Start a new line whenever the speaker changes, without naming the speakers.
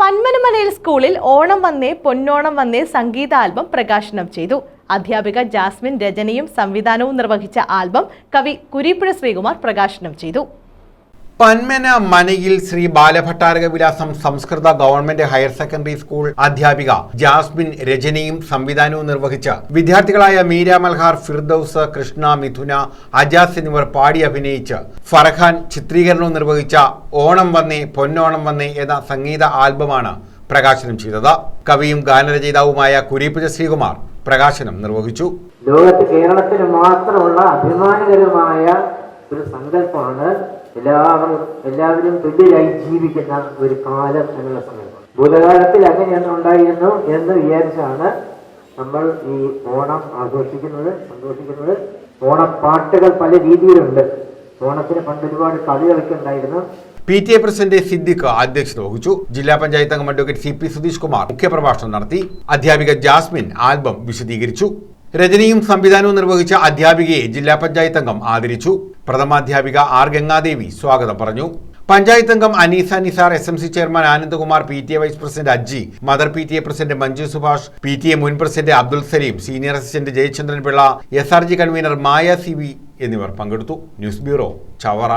പന്മനമലയിൽ സ്കൂളിൽ ഓണം വന്നേ പൊന്നോണം വന്നേ സംഗീത ആൽബം പ്രകാശനം ചെയ്തു. അധ്യാപിക ജാസ്മിൻ രചനയും സംവിധാനവും നിർവഹിച്ച ആൽബം കവി കുരീപ്പുഴ ശ്രീകുമാർ പ്രകാശനം ചെയ്തു.
Panmana മനയിൽ Shri Balabhattaraka Vilasam Sanskrit government higher secondary school അധ്യാപിക ജാസ്മിൻ രജനിയും സംവിധാനവും നിർവഹിച്ച് വിദ്യാർത്ഥികളായ മീര മൽഹാർ ഫിർദൌസ് കൃഷ്ണ മിഥുന അജാസ് എന്നിവർ പാടി അഭിനയിച്ച് ഫർഹാൻ ചിത്രീകരണവും നിർവഹിച്ച ഓണം വന്നേ പൊന്നോണം വന്നേ എന്ന സംഗീത ആൽബമാണ് പ്രകാശനം ചെയ്തത്. കവിയും ഗാനരചയിതാവുമായ കുരീപ്പുജ ശ്രീകുമാർ പ്രകാശനം നിർവഹിച്ചു.
ലോകത്ത് കേരളത്തിന് മാത്രമുള്ള അഭിമാനകരമായ ഒരു സങ്കല്പമാണ്. എല്ലാവരും എല്ലാവരും തുല്യരായി ജീവിക്കുന്ന ഒരു കാലം എന്നുള്ള സങ്കല്പം. ഭൂതകാലത്തിൽ അങ്ങനെയാണ് ഉണ്ടായിരുന്നു എന്ന് വിചാരിച്ചാണ് നമ്മൾ ഈ ഓണം ആഘോഷിക്കുന്നത് സന്തോഷിക്കുന്നത്. ഓണപ്പാട്ടുകൾ പല രീതിയിലുണ്ട്. ഓണത്തിന് പണ്ട് ഒരുപാട് കളികളൊക്കെ ഉണ്ടായിരുന്നു.
P T A president Siddique അധ്യക്ഷത വഹിച്ചു. ജില്ലാ പഞ്ചായത്ത് അംഗം advocate C P Sudheesh Kumar മുഖ്യപ്രഭാഷണം നടത്തി. അധ്യാപിക ജാസ്മിൻ ആൽബം വിശദീകരിച്ചു. രചനയും സംവിധാനവും നിർവഹിച്ച അധ്യാപികയെ ജില്ലാ പഞ്ചായത്ത് അംഗം ആദരിച്ചു. പ്രഥമാധ്യാപിക ആർ ഗംഗാദേവി സ്വാഗതം പറഞ്ഞു. പഞ്ചായത്ത് അംഗം Aneesa Nisar S M C chairman Anandakumar P T A vice president Aji mother P T A president Manju Subhash P T A മുൻ president Abdul Salim senior assistant Jayachandran Pillai S R G convener Maya C V എന്നിവർ പങ്കെടുത്തു. News bureau Chavara.